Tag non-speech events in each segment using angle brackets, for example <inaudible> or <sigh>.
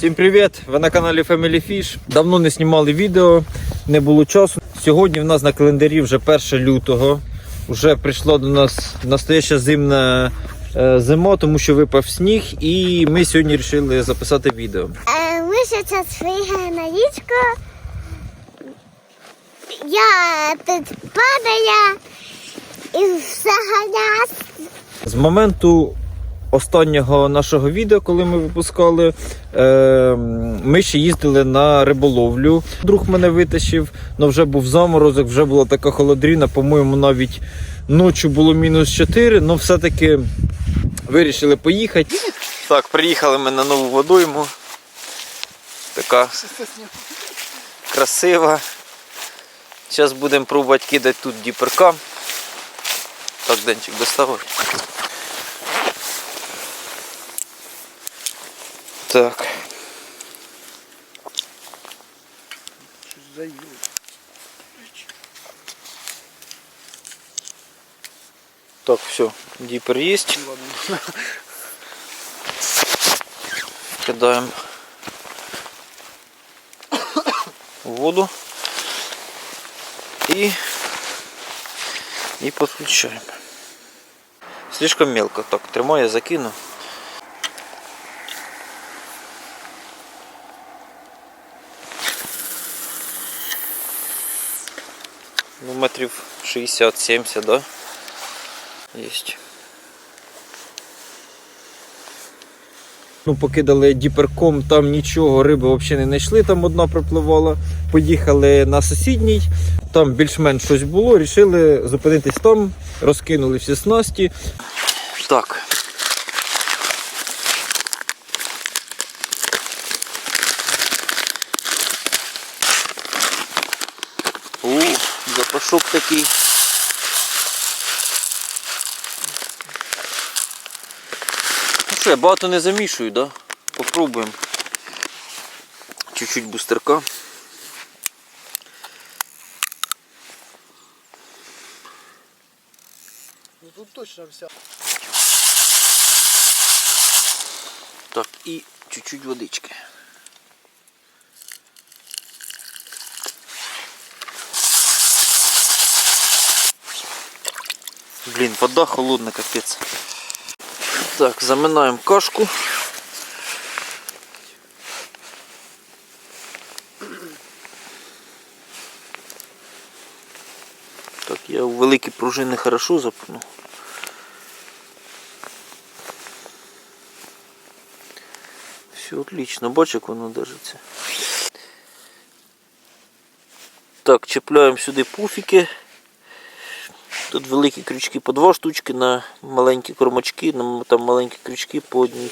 Всім привіт! Ви на каналі Family Fish. Давно не знімали відео, не було часу. Сьогодні в нас на календарі вже 1 лютого. Вже прийшла до нас настояща зимна е, зима, тому що випав сніг, і ми сьогодні вирішили записати відео. Е, Ми зараз приїхали на річку. Я тут падаю і заганяю. З моменту останнього нашого відео, коли ми випускали, е, ми ще їздили на риболовлю. Друг мене витащив, але вже був заморозок, вже була така холодріна, по-моєму, навіть ночі було мінус 4, але все-таки вирішили поїхати. Так, приїхали ми на нову водойму. Така красива. Зараз будемо пробувати кидати тут діперка. Так, Денчик доставив. Так. Так, все, дипер есть. Кидаем в воду и, и подключаем. Слишком мелко. Так, тримаю, я закину. Метрів 60-70, да? Есть. Ну, покидали діперком, там нічого, риби взагалі не знайшли, там одна припливала. Поїхали на сусідній, там більш-менш щось було, рішили зупинитись там, розкинули всі снасті. Так. Запашок такий. Ну що, я багато не замішую, да? Попробуємо. Чуть-чуть бустерка. Ну тут точно вся. Так, і чуть-чуть водички. Блін, вода холодна, капець. Так, заминаємо кашку. Так, я у великі пружини хорошо запну. Все отлично, бачиш, як воно держиться. Так, чіпляємо сюди пуфіки. Тут великі крючки по два штучки на маленькі кормачки, на там маленькі крючки по одній.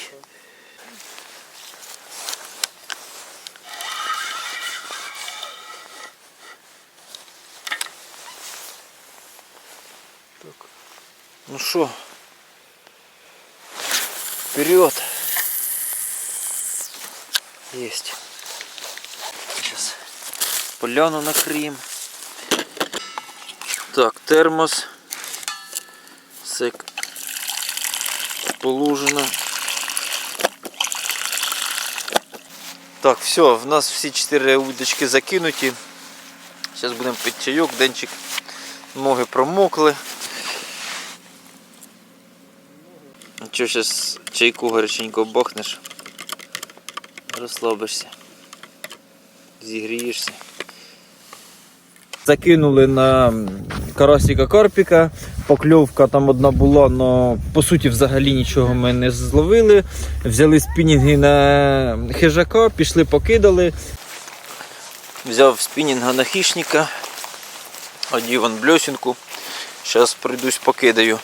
Так. Ну що, вперед! Есть. Сейчас поляну накрием. Так, термос. Все положено. Так, все, в нас всі чотири удочки закинуті. Зараз будемо пити чайок, денчик. Ноги промокли. Що зараз чайку гаряченько бахнеш? Розслабишся. Зігрієшся. Закинули на карасіка карпіка. Покльовка там одна була, але по суті взагалі нічого ми не зловили. Взяли спінінги на хижака, пішли покидали. Взяв спінінга на хищника, одів он бльосінку. Зараз прийдусь покидаю.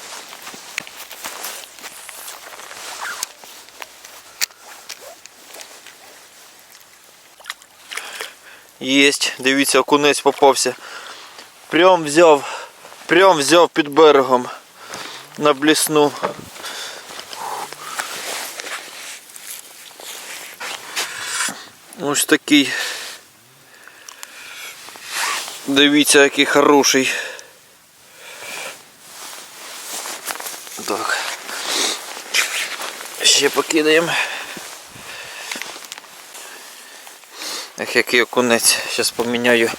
Єсть, дивіться, окунець попався. Прям взяв, прям взяв під берегом на блісну. Ось такий. Дивіться, який хороший. Так. Ще покидаємо. Так, який окунець. Зараз поміняю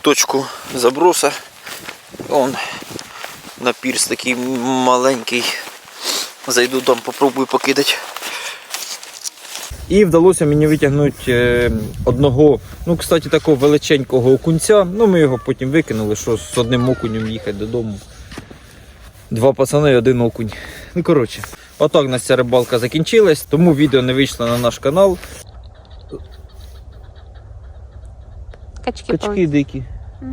точку заброса. Он на пірс такий маленький. Зайду там, попробую покидати. І вдалося мені витягнути е, одного, ну, кстати, такого величенького окунця. Ну, ми його потім викинули, що з одним окунем їхати додому. Два пацани і один окунь. Ну, коротше, отак у нас ця рибалка закінчилась, тому відео не вийшло на наш канал. Качки, Качки дикі. Угу.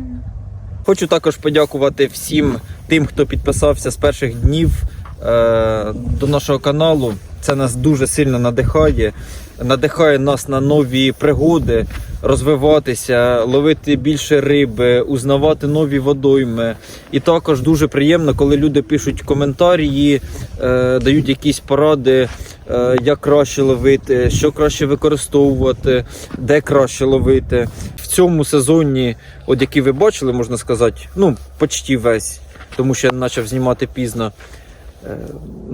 Хочу також подякувати всім тим, хто підписався з перших днів е, до нашого каналу. Це нас дуже сильно надихає. Надихає нас на нові пригоди, розвиватися, ловити більше риби, узнавати нові водойми. І також дуже приємно, коли люди пишуть коментарі, е, дають якісь поради, е, як краще ловити, що краще використовувати, де краще ловити. В цьому сезоні, от який ви бачили, можна сказати, ну, почти весь, тому що я почав знімати пізно. е,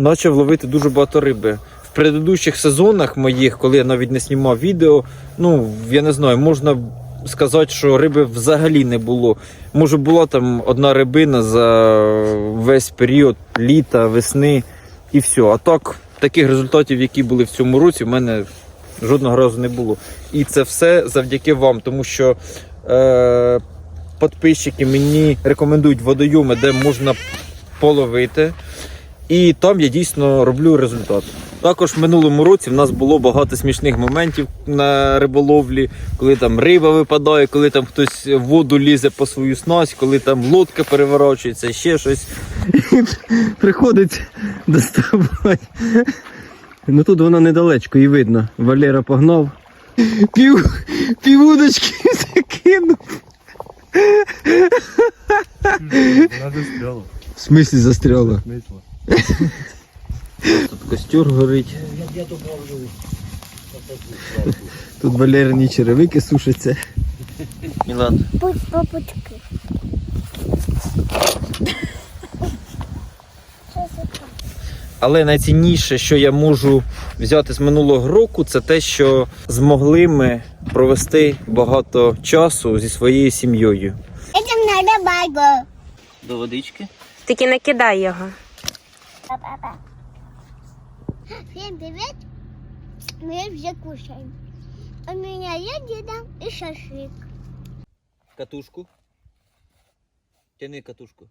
Почав ловити дуже багато риби. Предыдущих сезонах моїх, коли я навіть не знімав відео, ну я не знаю, можна сказати, що риби взагалі не було. Може, була там одна рибина за весь період літа, весни і все. А так, таких результатів, які були в цьому році, в мене жодного разу не було. І це все завдяки вам, тому що е, підписчики мені рекомендують водойоми, де можна половити. І там я дійсно роблю результат. Також в минулому році в нас було багато смішних моментів на риболовлі, коли там риба випадає, коли там хтось в воду лізе по свою снасть, коли там лодка переворачується, ще щось. Приходить доставати. Ну тут вона недалечко і видно. Валера погнав. Пів, півудочки закинув. Вона застряла. В смислі застряла? Тут костер горить. Тут Валерині черевики сушаться. Мілан. Це таке? Але найцінніше, що я можу взяти з минулого року, це те, що змогли ми провести багато часу зі своєю сім'єю. Этим надо байго. До водички. Тільки не кидай його. Всем привет. Мы уже кушаем. У меня есть деда и шашлык. Катушку. Тяни катушку.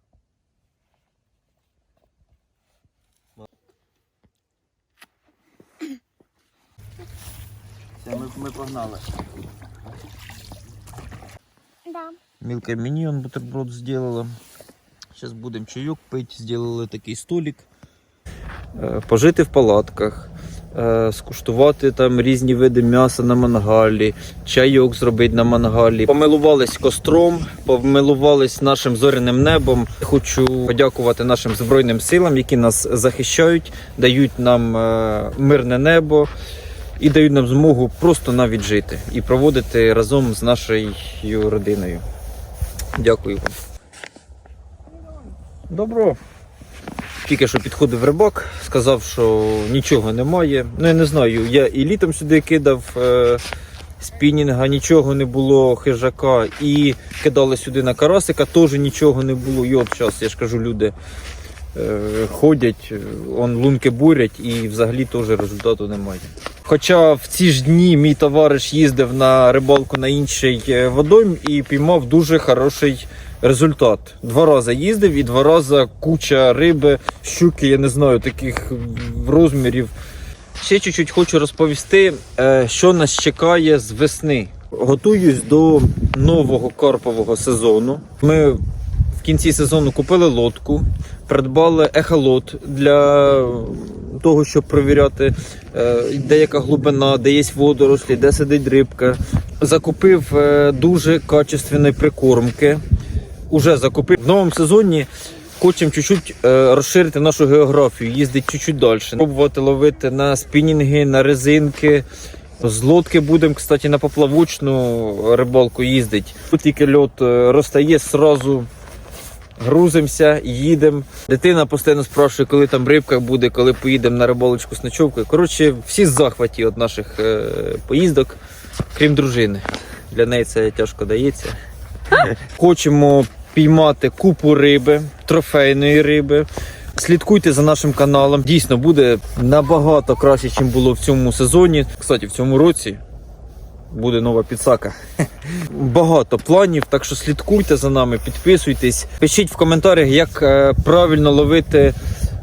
Все, ми, ми погнали. Да. Мілка мені он бутерброд зробила. Зараз будемо чайок пити, зробили такий столик. Е, Пожити в палатках, е, скуштувати там різні види м'яса на мангалі, чайок зробити на мангалі. Помилувались костром, помилувались нашим зоряним небом. Хочу подякувати нашим Збройним силам, які нас захищають, дають нам е, мирне небо і дають нам змогу просто навіть жити і проводити разом з нашою родиною. Дякую вам. Добро. Тільки що підходив рибак, сказав, що нічого немає. Ну я не знаю, я і літом сюди кидав е, спінінга, нічого не було, хижака, і кидали сюди на карасика, теж нічого не було. І от зараз, я ж кажу, люди е, ходять, е, он лунки бурять і взагалі теж результату немає. Хоча в ці ж дні мій товариш їздив на рибалку на інший е, водойм і піймав дуже хороший результат. Два рази їздив і два рази куча риби, щуки, я не знаю, таких розмірів. Ще чуть-чуть хочу розповісти, е, що нас чекає з весни. Готуюсь до нового карпового сезону. Ми в кінці сезону купили лодку, придбали ехолот для того, щоб перевіряти, е, де яка глибина, де є водорослі, де сидить рибка. Закупив е, дуже качественні прикормки. Уже закупив в новому сезоні. Хочемо чуть-чуть е, розширити нашу географію, їздити чуть-чуть далі. Пробувати ловити на спінінги, на резинки. З лодки будемо, кстати, на поплавочну рибалку їздити. Тут тільки льот розтає, сразу грузимося, їдемо. Дитина постійно спрашує, коли там рибка буде, коли поїдемо на рибалочку з ночовкою. Коротше, всі захваті від наших е, поїздок. крім дружини. Для неї це тяжко дається. <laughs> Хочемо піймати купу риби, трофейної риби. Слідкуйте за нашим каналом. Дійсно буде набагато краще, ніж було в цьому сезоні. Кстати, в цьому році буде нова підсака. <laughs> Багато планів, так що слідкуйте за нами, підписуйтесь. Пишіть в коментарях, як е, правильно ловити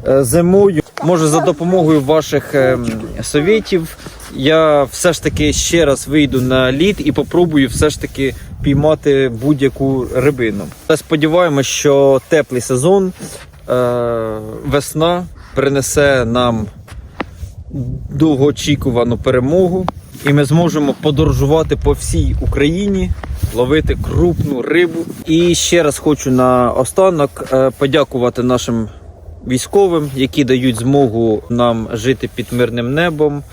е, зимою. Може, за допомогою ваших е, м, совєтів я все ж таки ще раз вийду на лід і попробую все ж таки піймати будь-яку рибину. Сподіваємось, що теплий сезон, весна принесе нам довгоочікувану перемогу, і ми зможемо подорожувати по всій Україні, ловити крупну рибу. І ще раз хочу на останок е, подякувати нашим військовим, які дають змогу нам жити під мирним небом.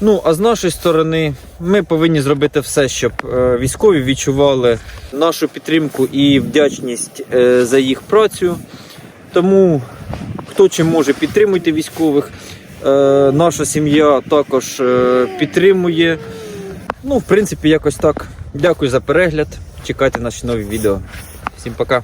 Ну, а з нашої сторони, ми повинні зробити все, щоб е, військові відчували нашу підтримку і вдячність е, за їх працю. Тому хто чим може, підтримуйте військових. Е, наша сім'я також е, підтримує. Ну, в принципі, якось так. Дякую за перегляд. Чекайте наші нові відео. Всім пока.